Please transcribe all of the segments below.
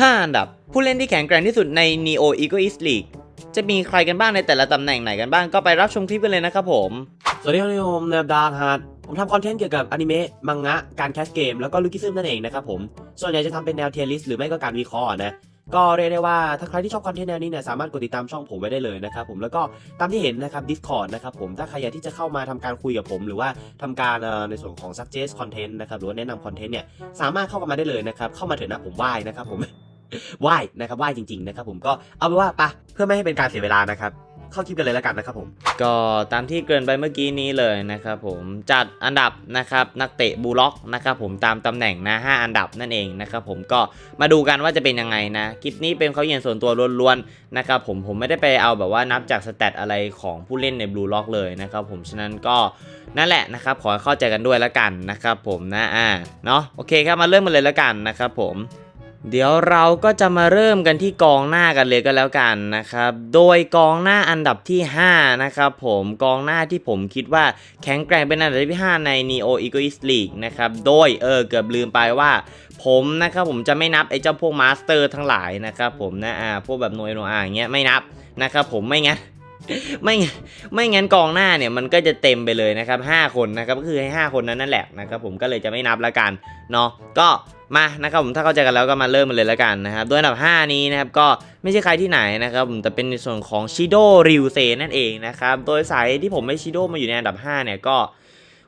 5 อันดับ ผู้เล่นที่แข็งแกร่งที่สุดใน Neo Egoist League จะมีใครกันบ้างในแต่ละตำแหน่งไหนกันบ้างก็ไปรับชมคลิปกันเลยนะครับผม สวัสดีครับผมเนดาร์ฮาร์ดผมทำคอนเทนต์เกี่ยวกับอนิเมะ มังงะ การแคสเกม แล้วก็ลูกิซึมนั่นเองนะครับผม ส่วนใหญ่จะทำเป็นแนวเทียริสหรือไม่ก็การวิเคราะห์นะก็เรียกได้ว่าถ้าใครที่ชอบคอนเทนต์แนวนี้เนี่ยสามารถกดติดตามช่องผมไว้ได้เลยนะครับผมแล้วก็ตามที่เห็นนะครับ Discord นะครับผมถ้าใครอยากที่จะเข้ามาทำการคุยกับผม หรือว่าทำการในส่วนของ suggest content นะครับหรือว่าแนะนำคอนเทนต์เนี่ยสามารถเข้ามาได้เลยนะครับเข้ามาเถอะนะผมไหว้นะครับผม ไหว้นะครับไหว้จริงๆนะครับผมก็เอาเป็นว่าไปะเพื่อไม่ให้เป็นการเสียเวลานะครับเข้าคลิปกันเลยแล้วกันนะครับผม ก็ตามที่เกริ่นไปเมื่อกี้นี้เลยนะครับผมจัดอันดับนะครับนักเตะบูล็อกนะครับผมตามตำแหน่งนะ5อันดับนั่นเองนะครับผมก็มาดูกันว่าจะเป็นยังไงนะคลิปนี้เป็นเขาเรียนส่วนตัวล้วนๆนะครับผมผมไม่ได้ไปเอาแบบว่านับจากสแตทอะไรของผู้เล่นในบลูล็อกเลยนะครับผมฉะนั้นก็นั่นแหละนะครับขอให้เข้าใจกันด้วยแล้วกันนะครับผมนะอ่าเนาะโอเคครับมาเริ่มกันเลยแล้วกันนะครับผม เดี๋ยวเราก็จะมาเริ่มกันที่กองหน้ากันเลยก็แล้วกันนะครับ โดยกองหน้าอันดับที่ 5 นะครับผมกองหน้าที่ผมคิดว่าแข็งแกร่งเป็นอันดับที่ 5 ใน Neo Egoist League นะครับ โดยเออเกือบลืมไปว่าผมนะครับผมจะไม่นับไอ้เจ้าพวกมาสเตอร์ทั้งหลายนะครับผมนะอ่าพวกแบบโนเอโนอาอย่างเงี้ยไม่นับนะครับผมไม่งั้น ไม่ไม่งั้นกองหน้าเนี่ยมันก็จะเต็มไปเลยนะครับ 5 คนนะครับก็คือให้ 5 คนนั้นนั่นแหละนะครับผมก็เลยจะไม่นับละกันเนาะก็มานะครับผมถ้าเข้าใจกันแล้วก็มาเริ่มกันเลยละกันนะครับโดยอันดับ 5 นี้นะครับก็ไม่ใช่ใครที่ไหนนะครับผมแต่เป็นในส่วนของชิโดริวเซนั่นเองนะครับโดยสายที่ผมไม่ชิโดมาอยู่ในอันดับ5เนี่ยก็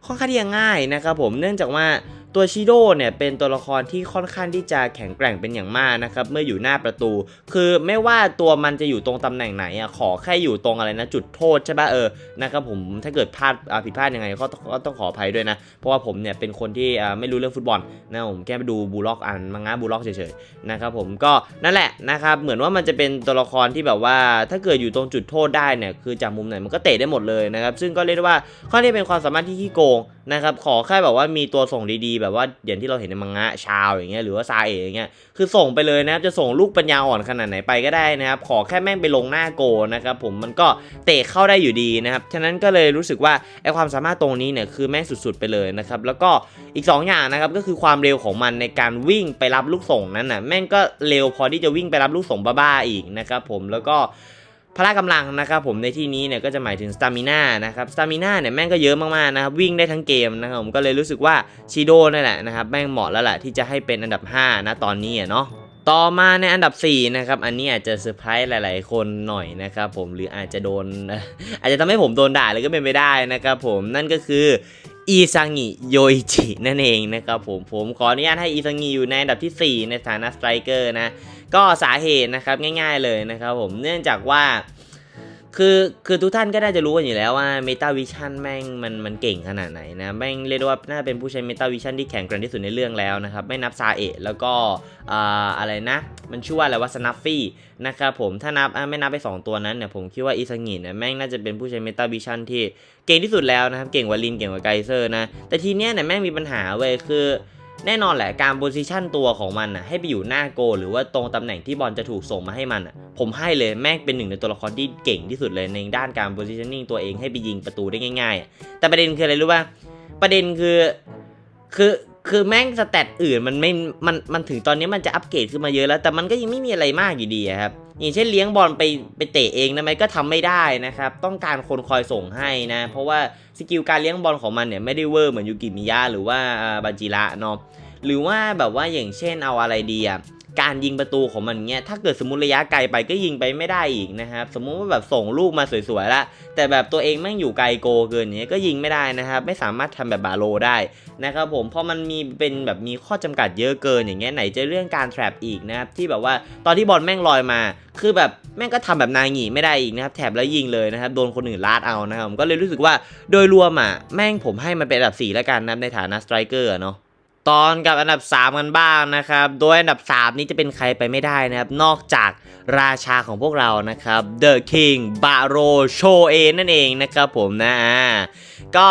ค่อนข้างที่จะง่ายนะครับผมเนื่องจากว่า ตัวชิโดเนี่ยเป็นตัวละครที่ค่อนข้างที่จะแข็งแกร่งเป็นอย่างมากนะครับเมื่ออยู่หน้าประตู คือไม่ว่าตัวมันจะอยู่ตรงตำแหน่งไหนอะขอแค่อยู่ตรงอะไรนะจุดโทษใช่ป่ะเออนะครับผมถ้าเกิดพลาดผิดพลาดยังไงก็ต้องขออภัยด้วยนะ เพราะว่าผมเนี่ยเป็นคนที่ไม่รู้เรื่องฟุตบอลนะผมแค่ไปดูบูล็อกอ่านมังงะบูล็อกเฉยๆนะครับผมก็นั่นแหละนะครับเหมือนว่ามันจะเป็นตัวละครที่แบบว่า ถ้าเกิดอยู่ตรงจุดโทษได้เนี่ยคือจากมุมไหนมันก็เตะได้หมดเลยนะครับซึ่งก็เรียกว่าข้อนี้เป็นความสามารถที่ขี้โกงนะครับขอแค่แบบว่ามีตัวส่งดีๆแบบว่าอย่างที่เราเห็นในมังงะชาวอย่างเงี้ยหรือว่าซาเอะอย่างเงี้ยคือส่งไปเลยนะครับจะส่งลูกปัญญาอ่อนขนาดไหนไปก็ได้นะครับขอแค่แม่งไปลงหน้าโกนะครับผมมันก็เตะเข้าได้อยู่ดีนะครับฉะนั้นก็เลยรู้สึกว่าไอความสามารถตรงนี้เนี่ยคือแม่งสุดๆไปเลยนะครับแล้วก็อีก 2 อย่างนะครับก็คือความเร็วของมันในการวิ่งไปรับลูกส่งนั้นน่ะแม่งก็เร็วพอที่จะวิ่งไปรับลูกส่งบ้าๆอีกนะครับผมแล้วก็ พละกำลังนะครับผมในที่นี้เนี่ยก็จะหมายถึงสตามิน่านะครับสตามิน่าเนี่ยแม่งก็เยอะมากๆนะครับวิ่งได้ทั้งเกมนะครับผมก็เลยรู้สึกว่าชิโดนั่นแหละนะครับแม่งเหมาะแล้วแหละที่จะให้เป็นอันดับ 5 นะตอนนี้เนาะต่อมาในอันดับ 4 นะครับ อันนี้อาจจะเซอร์ไพรส์หลาย ๆ คนหน่อยนะครับผมหรืออาจจะโดน อาจจะทำให้ผมโดนด่าเลยก็เป็นไปได้นะครับผมนั่นก็คืออีซังิโยอิจินั่นเองนะครับผมผมขออนุญาตให้อีซังิอยู่ในอันดับทีสี่4 ในฐานะสไตรเกอร์นะ ก็สาเหตุนะครับง่าย ๆเลยนะครับผมเนื่องจากว่าคือคือทุกท่านก็น่าจะรู้กันอยู่แล้วว่า Meta Vision แม่งมันมันเก่งขนาดไหนนะแม่งเรียกว่าน่าเป็นผู้ใช้ Meta Vision ที่แข็งแกร่งที่สุดในเรื่องแล้วนะครับไม่นับซาเอะแล้วก็อ่าอะไรนะ มันชื่อว่าอะไรว่าสนัฟฟี่นะครับผมถ้านับอะไม่นับไป 2 ตัวนั้นเนี่ยผมคิดว่าอิซางิเนี่ยแม่งน่าจะเป็นผู้ใช้ Meta Vision ที่เก่งที่สุดแล้วนะครับเก่งกว่าลินเก่งกว่าไกเซอร์นะแต่ทีเนี้ยเนี่ยแม่งมีปัญหาเว้ยคือ แน่นอนแหละการโพซิชันตัวของมันน่ะให้ไปอยู่หน้าโก หรือว่าตรงตำแหน่งที่บอลจะถูกส่งมาให้มันอะผมให้เลยแม่งเป็นหนึ่งในตัวละครที่เก่งที่สุดเลยในด้านการโพซิชันนิ่งตัวเองให้ไปยิงประตูได้ง่าย ๆ แต่ประเด็นคืออะไรรู้ป่ะประเด็นคือคือคือแม่งสแตทอื่นมันไม่มันมันถึงตอนนี้มันจะอัปเกรดขึ้นมาเยอะแล้ว แต่มันก็ยังไม่มีอะไรมากอยู่ดีครับ อย่างเช่นเลี้ยงบอลไปไปเตะเองนะไหมก็ทำไม่ได้นะครับ ต้องการคนคอยส่งให้นะ เพราะว่าสกิลการเลี้ยงบอลของมันเนี่ยไม่ได้เวอร์เหมือนยูกิมิยะหรือว่าบันจิระเนาะหรือว่าแบบว่าอย่างเช่นเอาอะไรดีอะ การยิงประตูของมันเงี้ยถ้าเกิดสมมติระยะไกลไปก็ยิงไปไม่ได้อีกนะครับสมมุติว่าแบบส่งลูกมาสวยๆละแต่แบบตัวเองแม่งอยู่ไกลโกเกินเงี้ยก็ยิงไม่ได้นะครับไม่สามารถทำแบบบาโลได้นะครับผมเพราะมันมีเป็นแบบมีข้อจำกัดเยอะเกินอย่างเงี้ยไหนจะเรื่องการแทรปอีกนะครับที่แบบว่าตอนที่บอลแม่งลอยมา คือแบบแม่งก็ทำแบบนางหงีไม่ได้อีกนะครับแถบแล้วยิงเลยนะครับโดนคนอื่นลาดเอานะครับผมก็เลยรู้สึกว่าโดยรวมอะแม่งผมให้มันเป็นอันดับ4แล้วกันนะในฐานะสไตรเกอร์เนาะ ตอนกับอันดับ 3 กันบ้างนะครับ โดยอันดับ 3 นี้จะเป็นใครไปไม่ได้นะครับ นอกจากราชาของพวกเรานะครับ The King b a r o s h o e นั่นเองนะครับผมนะก็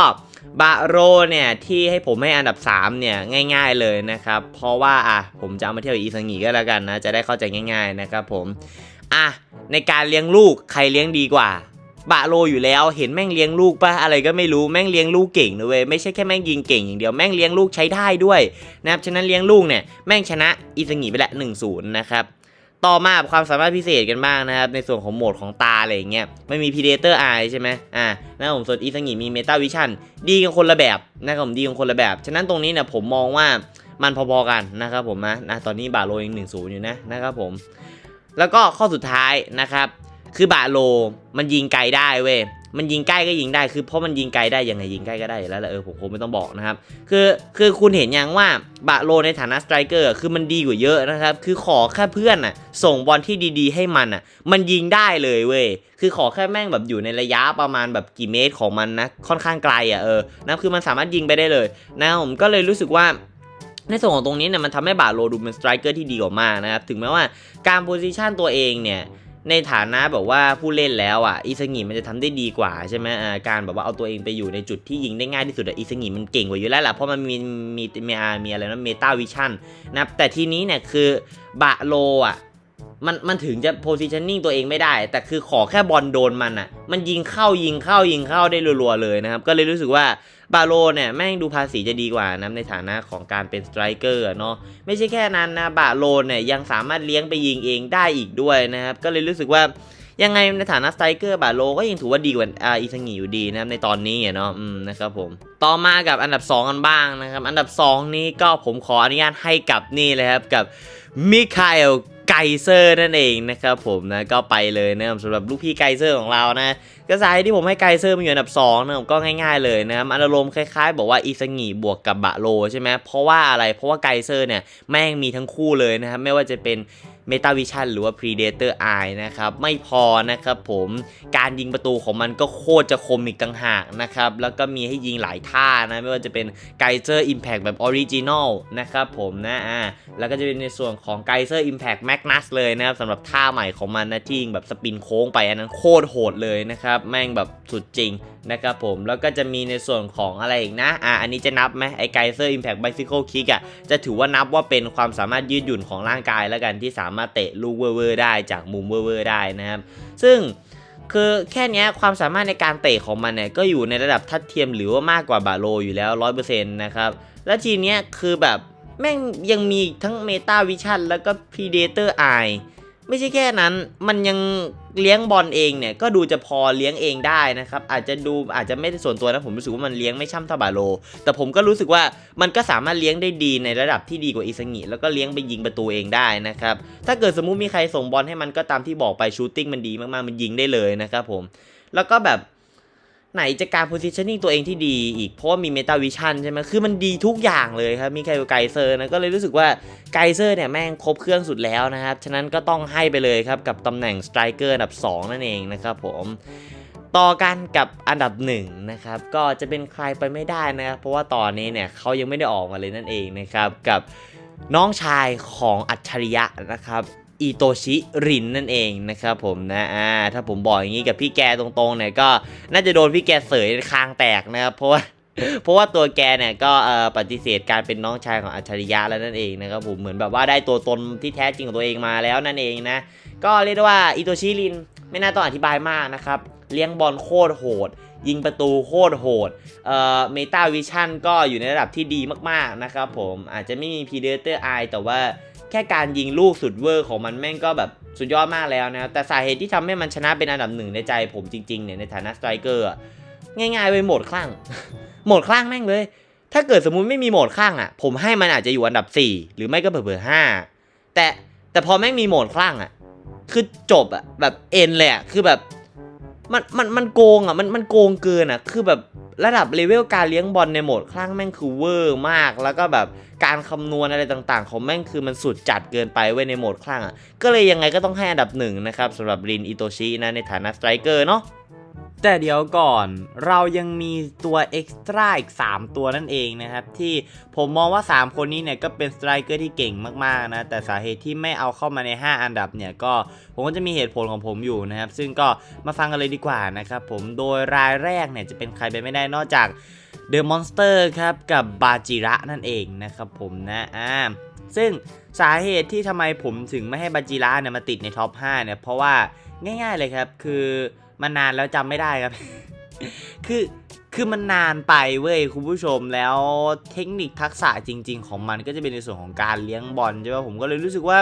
บาโรเนี่ยที่ให้ผมให้อันดับ 3 เนี่ยง่าย ๆเลยนะครับ เพราะว่าอะผมจะเอามาเที่ยวอีสังีก็แล้วกันนะ จะได้เข้าใจง่าย ๆนะครับผม อะในการเลี้ยงลูกใครเลี้ยงดีกว่า บะโลอยู่แล้วเห็นแม่งเลี้ยงลูกปะอะไรก็ไม่รู้แม่งเลี้ยงลูกเก่งนะเว้ยไม่ใช่แค่แม่งยิงเก่งอย่างเดียวแม่งเลี้ยงลูกใช้ได้ด้วยนะครับฉะนั้นเลี้ยงลูกเนี่ยแม่งชนะอิสงิไปละ1นศูนย์นะครับต่อมาความสามารถพิเศษกันบ้างนะครับ ในส่วนของโหมดของตาอะไรอย่างเงี้ยไม่มี Predator Eye ใช่ไหมอ่านะครับผมส่วนอิสังิมี Meta Vision ดีกันคนละแบบนะครับผมดีกันคนละแบบ ฉะนั้นตรงนี้เนี่ยผมมองว่ามันพอๆกันนะครับผมนะนะตอนนี้บาโลยังหนึ่งศูนย์อยู่นะนะครับผม แล้วก็ข้อสุดท้ายนะครับ คือบาโลมันยิงไกลได้เว้ยมันยิงใกล้ก็ยิงได้คือเพราะมันยิงไกลได้ยังไงยิงใกล้ก็ได้แล้วแหละเออผมคงไม่ต้องบอกนะครับ คือคือคุณเห็นยังว่าบาโลในฐานะสไตรเกอร์คือมันดีกว่าเยอะนะครับ คือขอแค่เพื่อนน่ะ ส่งบอลที่ดีๆ ให้มันอะ มันยิงได้เลยเว้ยคือขอแค่แม่งแบบอยู่ในระยะประมาณแบบกี่เมตรของมันนะค่อนข้างไกลอะเออนะคือมันสามารถยิงไปได้เลยนะผมก็เลยรู้สึกว่าในส่วนของตรงนี้เนี่ยมันทำให้บาโลดูเป็นสไตรเกอร์ที่ดีกว่ามากนะครับ ถึงแม้ว่าการโพซิชันตัวเองเนี่ย ในฐานะแบบว่าผู้เล่นแล้วอะอิสงิมันจะทำได้ดีกว่าใช่ไหมการแบบว่าเอาตัวเองไปอยู่ในจุดที่ยิงได้ง่ายที่สุดอิสงิมันเก่งกว่าอยู่แล้วแหละเพราะมันมีมีมีมีอะไรนะเมตาวิชั่นนะแต่ทีนี้เนี่ยคือบาโลอะ มันมันถึงจะโพซิชันนิ่งตัวเองไม่ได้ แต่คือขอแค่บอลโดนมันอะ มันยิงเข้ายิงเข้ายิงเข้าได้รัวๆเลยนะครับ ก็เลยรู้สึกว่าบาโลเนี่ยแม่งดูภาษีจะดีกว่านะในฐานะของการเป็นสไตรเกอร์เนาะไม่ใช่แค่นั้นนะบาโลเนี่ยยังสามารถเลี้ยงไปยิงเองได้อีกด้วยนะครับ ก็เลยรู้สึกว่ายังไงในฐานะสไตรเกอร์บาโลก็ยังถือว่าดีกว่าอาอิซังิอยู่ดีนะครับในตอนนี้เนาะอืมนะครับผมต่อมากับอันดับ 2 กันบ้างนะครับ อันดับ 2 นี้ก็ผมขออนุญาตให้กับนี่เลยครับกับมิคาเอล ไกเซอร์นั่นเองนะครับผมนะก็ไปเลยนะครับสำหรับลูกพี่ไกเซอร์ของเรานะกระสายที่ผมให้ไกเซอร์มาอยู่อันดับ2นะครับก็ง่าย ๆเลยนะครับอารมณ์คล้ายๆ บอกว่าอีสงีบวกกับบะโลใช่ไหมเพราะว่าอะไรเพราะว่าไกเซอร์เนี่ยแม่งมีทั้งคู่เลยนะครับไม่ว่าจะเป็น Meta Vision หรือว่า Predator Eye นะครับไม่พอนะครับผมการยิงประตูของมันก็โคตรจะคมอีกต่างหากนะครับแล้วก็มีให้ยิงหลายท่านะไม่ว่าจะเป็น Geyser Impact แบบ Original นะครับผมนะอ่าแล้วก็จะเป็นในส่วนของ Geyser Impact Magnus เลยนะครับสำหรับท่าใหม่ของมันนะที่ยิงแบบสปินโค้งไปอันนั้นโคตรโหดเลยนะครับแม่งแบบสุดจริงนะครับผมแล้วก็จะมีในส่วนของอะไรอีกนะอ่าอันนี้จะนับไหมไอ้ Geyser Impact Bicycle Kick อะจะถือว่านับว่าเป็นความสามารถยืดหยุ่นของร่างกายแล้วกันที่สามารถเตะลูกเวอร์ได้จากมุมเวอร์ได้นะครับ ซึ่งคือแค่นี้ความสามารถในการเตะของมันเนี่ยก็อยู่ในระดับทัดเทียมหรือว่ามากกว่าบาโลอยู่แล้ว 100%นะครับ และทีเนี้ยคือแบบแม่งยังมีทั้งเมตาวิชั่นแล้วก็พรีเดเตอร์ไอ ม่ใช่แค่นั้น มันยังเลี้ยงบอลเองเนี่ยก็ดูจะพอเลี้ยงเองได้นะครับ อาจจะดูอาจจะไม่ได้ส่วนตัวนะผมรู้สึกว่ามันเลี้ยงไม่ช่ำทบาโล แต่ผมก็รู้สึกว่ามันก็สามารถเลี้ยงได้ดีในระดับที่ดีกว่าอิสงิแล้วก็เลี้ยงไปยิงประตูเองได้นะครับ ถ้าเกิดสมมุติมีใครส่งบอลให้มันก็ตามที่บอกไปชูตติ้งมันดีมากๆมันยิงได้เลยนะครับผม แล้วก็แบบ ไหนจะการ positioning ตัวเองที่ดีอีก เพราะว่ามี meta vision ใช่ไหมคือมันดีทุกอย่างเลยครับ มีใครไกเซอร์นะ ก็เลยรู้สึกว่าไกเซอร์เนี่ยแม่งครบเครื่องสุดแล้วนะครับ ฉะนั้นก็ต้องให้ไปเลยครับ กับตำแหน่ง striker อันดับ 2 นั่นเองนะครับผมต่อกันกับอันดับหนึ่งนะครับก็จะเป็นใครไปไม่ได้นะครับเพราะว่าตอนนี้เนี่ยเขายังไม่ได้ออกมาเลยนั่นเองนะครับกับน้องชายของอัจฉริยะนะครับ อิโตชิรินนั่นเองนะครับผมนะอ่าถ้าผมบอกอย่างนี้กับพี่แกตรงๆเนี่ยก็น่าจะโดนพี่แกเสยคางแตกนะครับเพราะว่าเพราะว่าตัวแกเนี่ยก็ปฏิเสธการเป็นน้องชายของอัจฉริยะแล้วนั่นเองนะครับผมเหมือนแบบว่าได้ตัวตนที่แท้จริงของตัวเองมาแล้วนั่นเองนะ ก็เรียกว่าอิโตชิรินไม่น่าต้องอธิบายมากนะครับ เลี้ยงบอลโคตรโหด ยิงประตูโคตรโหดเอ่อเมตาวิชั่นก็อยู่ในระดับที่ดีมากๆนะครับผมอาจจะไม่มี Predator Eye แต่ว่า แค่การยิงลูกสุดเวอร์ของมันแม่งก็แบบสุดยอดมากแล้วนะแต่สาเหตุที่ทำให้มันชนะเป็นอันดับหนึ่งในใจผมจริงๆเนี่ยในฐานะสไตรเกอร์ง่ายๆไปโหมดคลั่งโหมดคลั่งแม่งเลย ถ้าเกิดสมมุติไม่มีโหมดคลั่งอะ ผมให้มันอาจจะอยู่อันดับ 4 หรือไม่ก็เผื่อห้าแต่แต่พอแม่งมีโหมดคลั่งอะ คือจบอะแบบเอ็นเลยอะคือแบบมันมันมันโกงอะมันมันโกงเกินอะคือแบบ ระดับเลเวลการเลี้ยงบอลในโหมดคลั่งแม่งคือเวอร์มาก แล้วก็แบบการคำนวณอะไรต่างๆ ของแม่งคือมันสุดจัดเกินไปไว้ยในโหมดคลั่งอะก็เลยยังไงก็ต้องให้อันดับหนึ่งนะครับสำหรับรินอิโตชินะในฐานะสไตรเกอร์เนาะ แต่เดี๋ยวก่อนเรายังมีตัวเอ็กซ์ตร้าอีก 3 ตัวนั่นเองนะครับ ที่ผมมองว่า 3 คนนี้เนี่ยก็เป็นสไตรเกอร์ที่เก่งมากๆนะ แต่สาเหตุที่ไม่เอาเข้ามาใน 5 อันดับเนี่ยก็ผมก็จะมีเหตุผลของผมอยู่นะครับ ซึ่งก็มาฟังกันเลยดีกว่านะครับผมโดยรายแรกเนี่ยจะเป็นใครไปไม่ได้นอกจากเดอะมอนสเตอร์ครับ กับบาจิระนั่นเองนะครับผมนะอ่าซึ่งสาเหตุที่ทำไมผมถึงไม่ให้บาจิระเนี่ยมาติดในท็อป 5 เนี่ยเพราะว่าง่ายๆเลยครับคือ มันนานแล้วจำไม่ได้ครับ คือคือมันนานไปเว้ยคุณผู้ชมแล้วเทคนิคทักษะจริง ๆ ของมันก็จะเป็นในส่วนของการเลี้ยงบอลใช่ไหมผมก็เลยรู้สึกว่า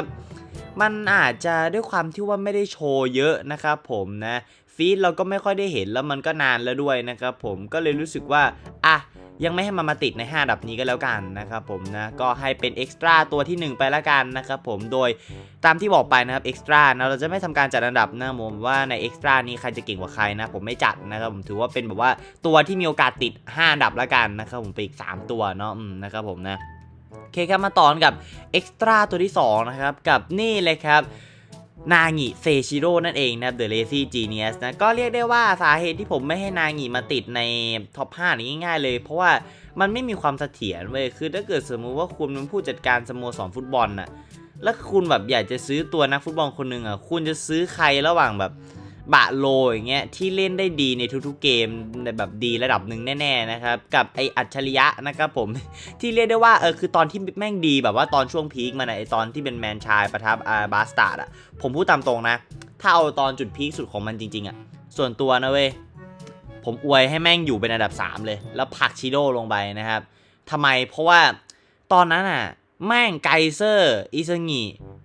มันอาจจะด้วยความที่ว่าไม่ได้โชว์เยอะนะครับผมนะฟีดเราก็ไม่ค่อยได้เห็นแล้วมันก็นานแล้วด้วยนะครับผมก็เลยรู้สึกว่าอะ ยังไม่ให้มันมาติดใน 5 ดับนี้ก็แล้วกันนะครับผมนะก็ให้เป็นเอ็กซ์ตร้าตัวที่ 1 ไปล้วกันนะครับผมโดยตามที่บอกไปนะครับเอ็กซ์ตร้านะเราจะไม่ทำการจัดอันดับนะผมว่าในเอ็กซ์ตร้านี้ใครจะเก่งกว่าใครนะผมไม่จัดนะครับผมถือว่าเป็นแบบว่าตัวที่มีโอกาสติด 5 อันดับล้วกันนะครับผมไปอีก 3 ตัวเนาะนะครับผมนะโอเคครับมาต่อนกับเอ็กซ์ตร้าตัวที่2นะครับกับนี่เลยครับ นางิเซชิโร่นั่นเองนะ The Lazy Genius นะ ก็เรียกได้ว่าสาเหตุที่ผมไม่ให้นางิมาติดในท็อป 5 นี้ง่ายๆเลย เพราะว่ามันไม่มีความเสถียรเว้ย คือถ้าเกิดสมมุติว่าคุณเป็นผู้จัดการสโมสรฟุตบอลน่ะ แล้วคุณแบบอยากจะซื้อตัวนักฟุตบอลคนหนึ่งอะ คุณจะซื้อใครระหว่างแบบ บะโลอย่างเงี้ยที่เล่นได้ดีในทุกๆเกมในแบบดีระดับหนึ่งแน่ๆนะครับกับไออัจฉริยะนะครับผมที่เรียกได้ว่าเออคือตอนที่แม่งดีแบบว่าตอนช่วงพีคมันอะไอตอนที่เป็นแมนชายประทับอาบาสตาร์ดอะผมพูดตามตรงนะ ถ้าเอาตอนจุดพีคสุดของมันจริงๆอะส่วนตัวนะเว้ยผมอวยให้แม่งอยู่เป็นอันดับ 3 เลย แล้วผักชิโดลงไปนะครับทำไมเพราะว่าตอนนั้นอะแม่งไกเซอร์ อิซางิ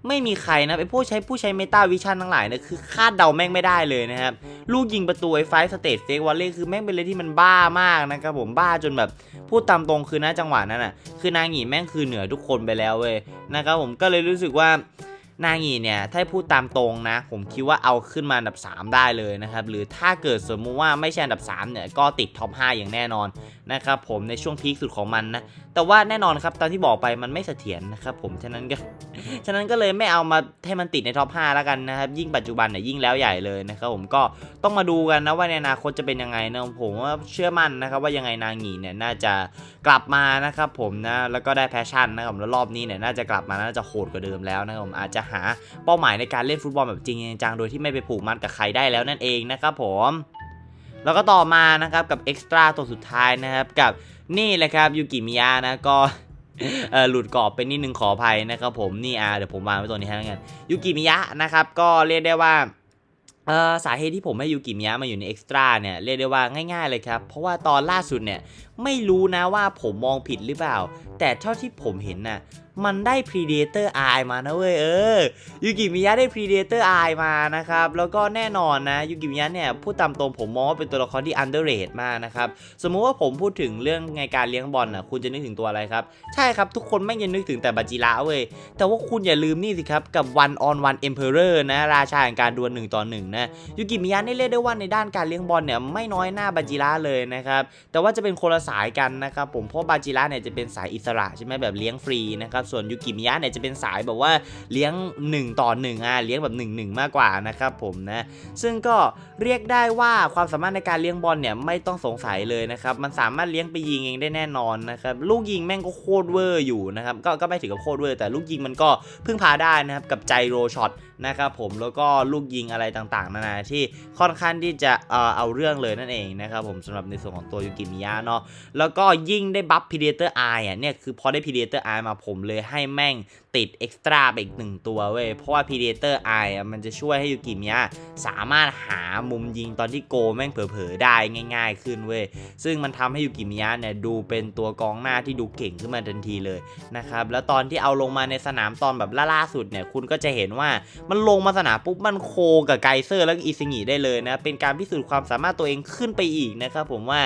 ไม่มีใครนะไอพวกใช้ผู้ใช้เมตาวิชั่นทั้งหลายเนี่ยคือคาดเดาแม่งไม่ได้เลยนะครับ ลูกยิงประตูไอ้ไฟสเตตเฟกวอลเล่คือแม่งเป็นเลยที่มันบ้ามากนะครับผมบ้าจนแบบพูดตามตรงคือณจังหวะนั้นอะคือนางหงีแม่งคือเหนือทุกคนไปแล้วเว้ยนะครับผมก็เลยรู้สึกว่า นางหีเนี่ยถ้าพูดตามตรงนะ ผมคิดว่าเอาขึ้นมาอันดับ 3 ได้เลยนะครับ หรือถ้าเกิดสมมุติว่าไม่ใช่อันดับ3เนี่ยก็ติดท็อป 5 อย่างแน่นอนนะครับผมในช่วงพีคสุดของมันนะ แต่ว่าแน่นอนครับตามที่บอกไปมันไม่เสถียรนะครับผมฉะนั้นก็ฉะนั้นก็เลยไม่เอามาให้มันติดในท็อป 5 แล้วกันนะครับ ยิ่งปัจจุบันเนี่ยยิ่งแล้วใหญ่เลยนะครับผมก็ต้องมาดูกันนะว่าในอนาคตจะเป็นยังไงนะผมว่าเชื่อมั่นนะครับว่ายังไงนางหงีเนี่ยน่าจะกลับมานะครับผมนะแล้วก็ได้แพชชั่นนะครับแล้วรอบนี้เนี่ยน่าจะกลับมาน่าจะโหดกว่าเดิมแล้วนะครับผมอาจจะหาเป้าหมายในการเล่นฟุตบอลแบบจริงจังโดยที่ไม่ไปผูกมัดกับใครได้แล้วนั่นเองนะครับผมแล้วก็ต่อมานะครับกับเอ็กซ์ตร้าตัวสุดท้ายนะครับกับนี่แหละครับยูกิมิยะนะก็หลุดกรอบไปนิดนึงขออภัยนะครับผมนี่อะเดี๋ยวผมวางไว้ตรงนี้ให้แล้วกันยูกิมิยะนะครับก็เรียกได้ว่าสาเหตุที่ผมให้ยูกิมิยะมาอยู่ในเอ็กซ์ตร้าเนี่ยเรียกได้ว่าง่ายๆเลยครับ เพราะว่าตอนล่าสุดเนี่ยไม่รู้นะว่าผมมองผิดหรือเปล่า แต่เท่าที่ผมเห็นน่ะ มันได้ Predator Eye มานะเว้ยเออยูกิมิยะได้ Predator Eye มานะครับแล้วก็แน่นอนนะยูกิมิยะเนี่ยพูดตามตรงผมมองว่าเป็นตัวละครที่ underrated มากนะครับสมมุติว่าผมพูดถึงเรื่องในการเลี้ยงบอลน่ะคุณจะนึกถึงตัวอะไรครับ ใช่ครับทุกคนแม่งจะนึกถึงแต่บาจิระเว้ยแต่ว่าคุณอย่าลืมนี่สิครับกับ One on One Emperor นะราชาแห่งการดวลหนึ่งต่อหนึ่งนะยูกิมิยะนี่เรียกได้ว่าในด้านการเลี้ยงบอลเนี่ยไม่น้อยหน้าบาจิระเลยนะครับแต่ว่าจะเป็นคนละสายกันนะครับผมเพราะบาจิระเนี่ยจะเป็นสายอิสระใช่ไหมแบบเลี้ยงฟรีนะครับส่วนยูกิมิยะเนี่ยจะเป็นสายแบบว่าเลี้ยง 1 ต่อ1อะเลี้ยงแบบ1 1 มากกว่านะครับผมนะซึ่งก็เรียกได้ว่าความสามารถในการเลี้ยงบอลเนี่ยไม่ต้องสงสัยเลยนะครับมันสามารถเลี้ยงไปยิงเองได้แน่นอนนะครับลูกยิงแม่งก็โคตรเวอร์อยู่นะครับก็ก็ไม่ถึงกับโคตรเวอร์แต่ลูกยิงมันก็พึ่งพาได้นะครับกับใจโรช็อตนะครับผมแล้วก็ลูกยิงอะไรต่างๆ นานาที่ค่อนข้างที่จะเอ่อเอาเรื่องเลยนั่นเองนะครับผมสำหรับในส่วนของตัวยูกิมิยะเนาะแล้วก็ยิ่งได้บัฟพีเดเตอร์ไออะเนี่ยคือพอได้พีเดเตอร์ไอมาผมเลยให้แม่ง ติดเอ็กซ์ตร้าไปอีกหนึ่งตัวเว้ย เพราะว่าพีเดเตอร์ไอมันจะช่วยให้ยูกิมิยะสามารถหามุมยิงตอนที่โกแม่งเผลอๆได้ง่าย ๆ ขึ้นเว้ย ซึ่งมันทำให้ยูกิมิยะเนี่ยดูเป็นตัวกองหน้าที่ดูเก่งขึ้นมาทันทีเลยนะครับ แล้วตอนที่เอาลงมาในสนามตอนแบบล่าสุดเนี่ยคุณก็จะเห็นว่ามันลงมาสนามปุ๊บมันโคกับไกเซอร์แล้วก็อิซิงิได้เลยนะ เป็นการพิสูจน์ความสามารถตัวเองขึ้นไปอีกนะครับผมว่า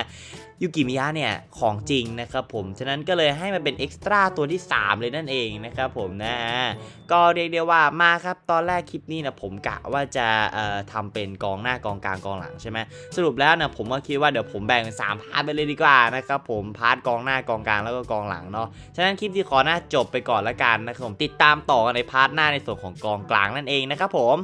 ยูกิมิยะเนี่ยของจริงนะครับผม ฉะนั้นก็เลยให้มันเป็นเอ็กซ์ตร้าตัวที่ 3 เลยนั่นเองนะครับผมนะก็เรียกได้ว่ามาครับ ตอนแรกคลิปนี้นะผมกะว่าจะทำเป็นกองหน้ากองกลางกองหลังใช่ไหมสรุปแล้วนะผมก็คิดว่าเดี๋ยวผมแบ่งเป็น3พาร์ทไปเลยดีกว่านะครับผมพาร์ทกองหน้ากองกลางแล้วก็กองหลังเนาะฉะนั้นคลิปที่ขอหน้าจบไปก่อนละกันนะครับผมติดตามต่อกันในพาร์ทหน้าในส่วนของกองกลางนั่นเองนะครับผม